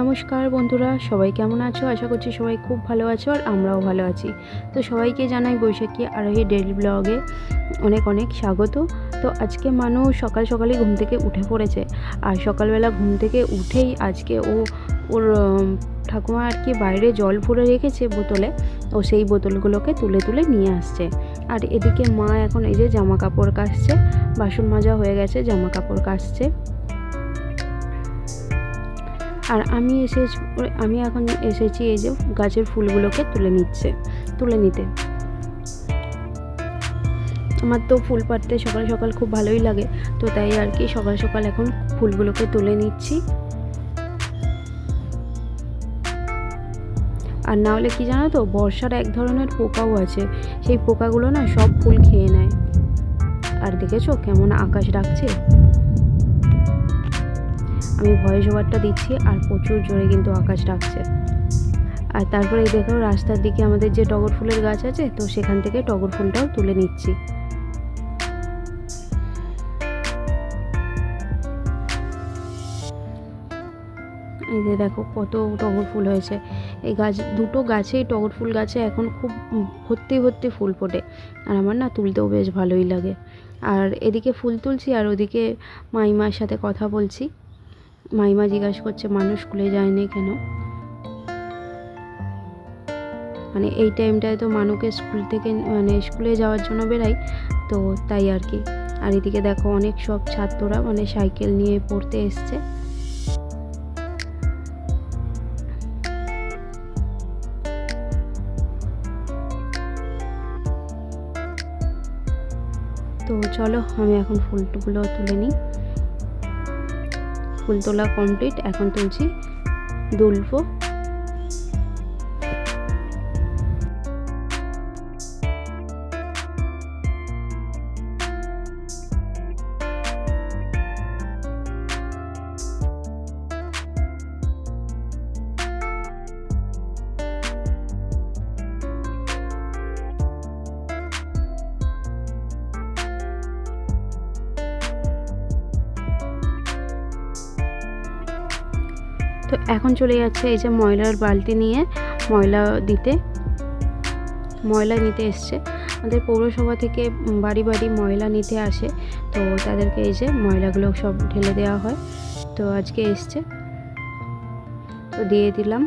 নমস্কার বন্ধুরা, সবাই কেমন আছো? আশা করছি সবাই খুব ভালো আছো আর আমরাও ভালো আছি। তো সবাইকে জানাই বৈশাখী আরোহী ডেলি ব্লগে অনেক অনেক স্বাগত। তো আজকে মানুষ সকাল সকালই ঘুম থেকে উঠে পড়েছে। আর সকালবেলা ঘুম থেকে উঠেই আজকে ও, ওর ঠাকুমা আর কি বাইরে জল ভরে রেখেছে বোতলে। ও সেই বোতলগুলোকে তুলে তুলে নিয়ে আসছে। আর এদিকে মা এখন এই যে জামা কাপড় কাচছে, বাসন মাজা হয়ে গেছে জামা কাপড় কাচছে। আর আমি এসে আমি এখন এসেছি এই যে গাছের ফুলগুলোকে তুলে নিচ্ছে, তুলে নিতে। আমার তো ফুল পাড়তে সকাল সকাল খুব ভালোই লাগে, তো তাই আর কি সকাল সকাল এখন ফুলগুলোকে তুলে নিচ্ছি। আর না হলে কি জানো তো, বর্ষার এক ধরনের পোকাও আছে, সেই পোকাগুলো না সব ফুল খেয়ে নেয়। আর দেখেছ কেমন আকাশ ডাকছে? আমি ভয়েস ওভারটা দিচ্ছি আর প্রচুর জোরে কিন্তু আকাশ ডাকছে। আর তারপরে এই দেখো রাস্তার দিকে আমাদের যে টগর ফুলের গাছ আছে, তো সেখান থেকে টগর ফুলটাও তুলে নিচ্ছি। এই যে দেখো কত টগর ফুল হয়েছে। এই গাছ, দুটো গাছেই টগর ফুল গাছে এখন খুব ভর্তি ভর্তি ফুল ফোটে। আর আমার না তুলতেও বেশ ভালোই লাগে। আর এদিকে ফুল তুলছি আর ওদিকে মাইমার সাথে কথা বলছি। মাইমা জিজ্ঞাসা করছে, মানুষ স্কুলে যায়নি কেন? মানে এই টাইমটায় তো মানুকে স্কুল থেকে মানে স্কুলে যাওয়ার জন্য বেরাই তো তাই আর কি। আর এদিকে দেখো অনেক সব ছাত্ররা মানে সাইকেল নিয়ে পড়তে এসছে। তো চলো, আমি এখন ফুলগুলো তুলে নিই। ফুল তোলা কমপ্লিট এখন তুলছি দুলবো তো এখন চলে যাচ্ছে এই যে ময়লার বালতি নিয়ে ময়লা দিতে। ময়লা নিতে এসছে। আমাদের পৌরসভা থেকে বাড়ি বাড়ি ময়লা নিতে আসে। তো তাদেরকে এই যে ময়লাগুলো সব ঢেলে দেওয়া হয়। তো আজকে এসছে। তো দিয়ে দিলাম।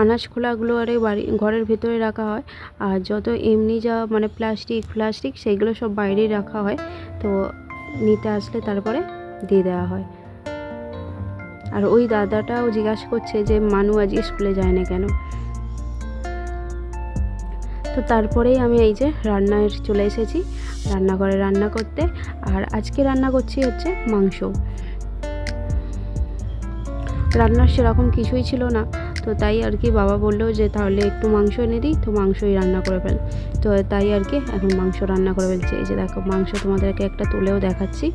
আনাজ খোলাগুলো আরে বাড়ি, ঘরের ভেতরে রাখা হয়। আর যত এমনি যা মানে প্লাস্টিক প্লাস্টিক সেইগুলো সব বাইরেই রাখা হয়। তো নিতে আসলে তারপরে দিয়ে দেওয়া হয়। আর ওই দাদাটাও জিজ্ঞাসা করছে যে, মানু আজ স্কুলে যায় না কেন? তো তারপরেই আমি এই যে রান্নায় চলে এসেছি। রান্নাঘরে রান্না করতে। আর আজকে রান্না করছি হচ্ছে মাংস। রান্নার সেরকম কিছুই ছিল না। তো তাই আর কি বাবা বলল যে, তাহলে একটু মাংস এনে দিই, তো মাংসই রান্না করে ফেল। তো তাই আর কি এখন মাংস রান্না করে ফেলছি। এই যে দেখো, মাংস তোমাদেরকে একটা তুলেও দেখাচ্ছি।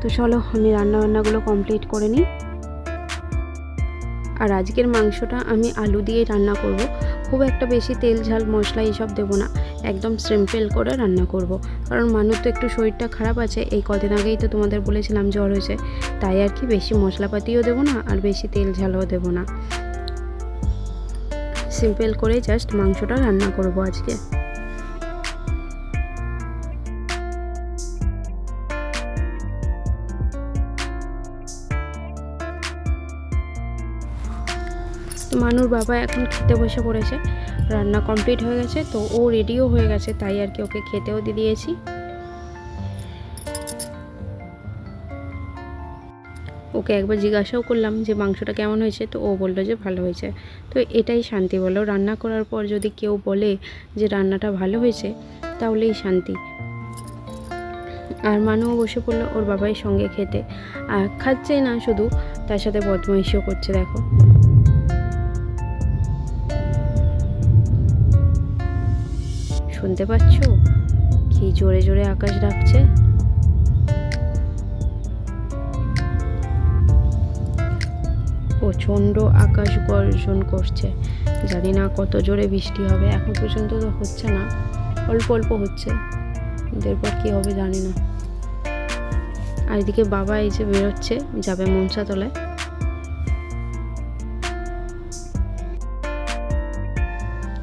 তো চলো, আমি রান্না বান্নাগুলো কমপ্লিট করে নিই। আর আজকের মাংসটা আমি আলু দিয়ে রান্না করব। খুব একটা বেশি তেল, ঝাল, মশলা এইসব দেবো না। একদম সিম্পল করে রান্না করব। কারণ মানুষ তো একটু শরীরটা খারাপ আছে, এই কদিন আগেই তো তোমাদের বলেছিলাম জ্বর হয়েছে। তাই আর কি বেশি মশলাপাতিও দেবো না আর বেশি তেল ঝালও দেবো না। সিম্পল করে জাস্ট মাংসটা রান্না করব আজকে। তো মানুর বাবা এখন খেতে বসে পড়েছে। রান্না কমপ্লিট হয়ে গেছে, তো ও রেডিও হয়ে গেছে, তাই আর কি ওকে খেতেও দিয়ে দিয়েছি। ওকে একবার জিজ্ঞাসাও করলাম যে মাংসটা কেমন হয়েছে, তো ও বলল যে ভালো হয়েছে। তো এটাই শান্তি বলো, রান্না করার পর যদি কেউ বলে যে রান্নাটা ভালো হয়েছে, তাহলেই শান্তি। আর মানুও বসে পড়ল ওর বাবাই সঙ্গে খেতে। আর খাচ্ছে না শুধু, তার সাথে বদমাইশিও করছে, দেখো। শুনতে পাচ্ছ? কি জোরে জোরে আকাশ ডাকছে? প্রচণ্ড আকাশ গর্জন করছে। জানি না কত জোরে বৃষ্টি হবে, এখন পর্যন্ত তো হচ্ছে না। অল্প অল্প হচ্ছে। এরপর কী হবে জানি না। আর এদিকে বাবা এই যে বেরোচ্ছে, যাবে মনসা তলায়।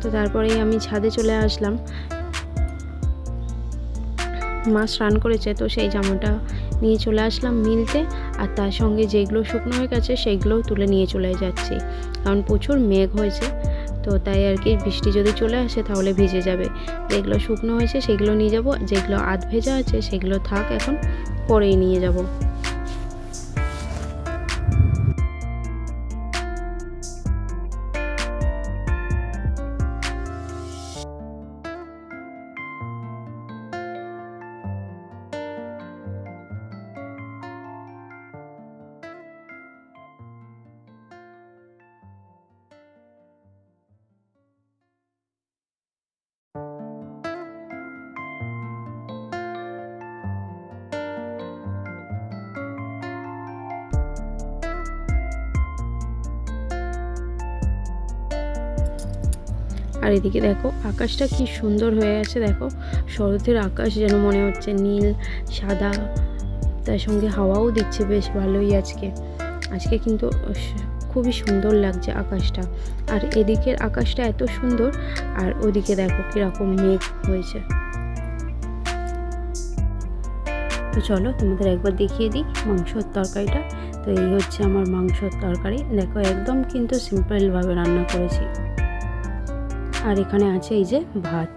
তো তারপরেই আমি ছাদে চলে আসলাম। মা রান করেছে, তো সেই জামাটা নিয়ে চলে আসলাম মিলতে। আর তার সঙ্গে যেগুলো শুকনো হয়ে গেছে সেইগুলোও তুলে নিয়ে চলে যাচ্ছি। কারণ প্রচুর মেঘ হয়েছে, তো তাই আর কি বৃষ্টি যদি চলে আসে তাহলে ভিজে যাবে। যেগুলো শুকনো হয়েছে, সেগুলো নিয়ে যাব, যেগুলো আধ ভেজা আছে, সেগুলো থাক এখন, পরেই নিয়ে যাব। আর এদিকে দেখো, আকাশটা কি সুন্দর হয়ে আছে, দেখো। শরতের আকাশ যেন মনে হচ্ছে নীল, সাদা। তার সঙ্গে হাওয়াও দিচ্ছে বেশ ভালোই আজকে। আজকে কিন্তু খুবই সুন্দর লাগছে আকাশটা। আর এদিকের আকাশটা এত সুন্দর, আর ওদিকে দেখো কীরকম মেঘ হয়েছে। তো চলো তোমাদের একবার দেখিয়ে দিই মাংসর তরকারিটা। তো এই হচ্ছে আমার মাংসর তরকারি। দেখো একদম কিন্তু সিম্পলভাবে রান্না করেছি। আর এখানে আছে এই যে ভাত।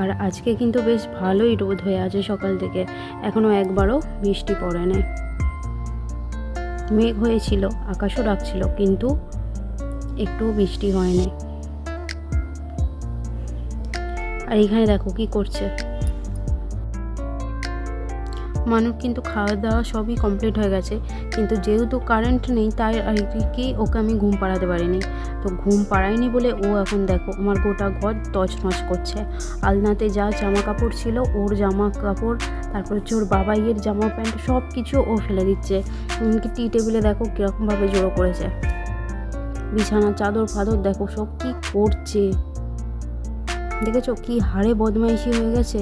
আর আজকে কিন্তু বেশ ভালোই রোদ হয়ে আছে সকাল থেকে। এখনও একবারও বৃষ্টি পড়ে নাই মেঘ হয়েছিল, আকাশও ডাকছিল, কিন্তু একটুও বৃষ্টি হয়নি। আর এখানে দেখো কি করছে। মানুষ কিন্তু খাওয়া দাওয়া সবই কমপ্লিট হয়ে গেছে। কিন্তু যেহেতু কারেন্ট নেই, তাই আর কি ওকে আমি ঘুম পাড়াতে পারিনি। তো ঘুম পাড়ায়নি বলে ও এখন দেখো, আমার গোটা ঘর তছনছ করছে। আলনাতে যা জামা কাপড় ছিল, ওর জামা কাপড় তারপর হচ্ছে ওর বাবাইয়ের জামা প্যান্ট সব কিছু ও ফেলে দিচ্ছে। এমনকি টি টেবিলে দেখো কীরকমভাবে জড়ো করেছে। বিছানা চাদর ফাদর দেখো সব কি করছে। দেখেছ কি হাড়ে বদমাইশি হয়ে গেছে?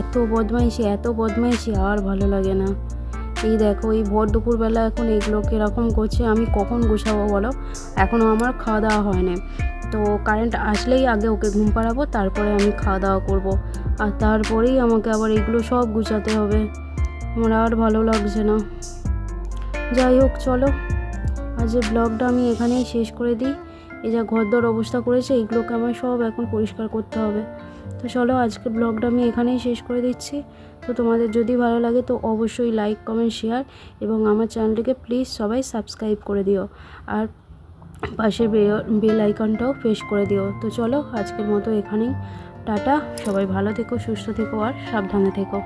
এত বদমাইশি এত বদমাইশি, আর ভালো লাগে না। এই দেখো, এই ভোর দুপুরবেলা এখন এগুলো কীরকম করছে আমি কখন গুছাবো বলো? এখনও আমার খাওয়া দাওয়া হয় না তো কারেন্ট আসলেই আগে ওকে ঘুম পাড়াবো, তারপরে আমি খাওয়া দাওয়া করব। আর তারপরেই আমাকে আবার এগুলো সব গুছাতে হবে। আমার আর ভালো লাগছে না। যাই হোক, চলো। আজ ব্লগটা আমি এখানেই শেষ করে দিই। এই যা ঘরদর অবস্থা করেছে এইগুলোকে আমার সব এখন পরিষ্কার করতে হবে। তো চলো আজকের ব্লগটা আমি এখানেই শেষ করে দিচ্ছি। তো তোমাদের যদি ভালো লাগে তো অবশ্যই লাইক কমেন্ট শেয়ার এবং আমার চ্যানেলটিকে প্লিজ সবাই সাবস্ক্রাইব করে দিও। আর পাশে বেল আইকনটাও প্রেস করে দিও। তো চলো আজকের মতো এখানেই। টাটা। সবাই ভালো থেকো, সুস্থ থেকো আর সাবধানে থেকো।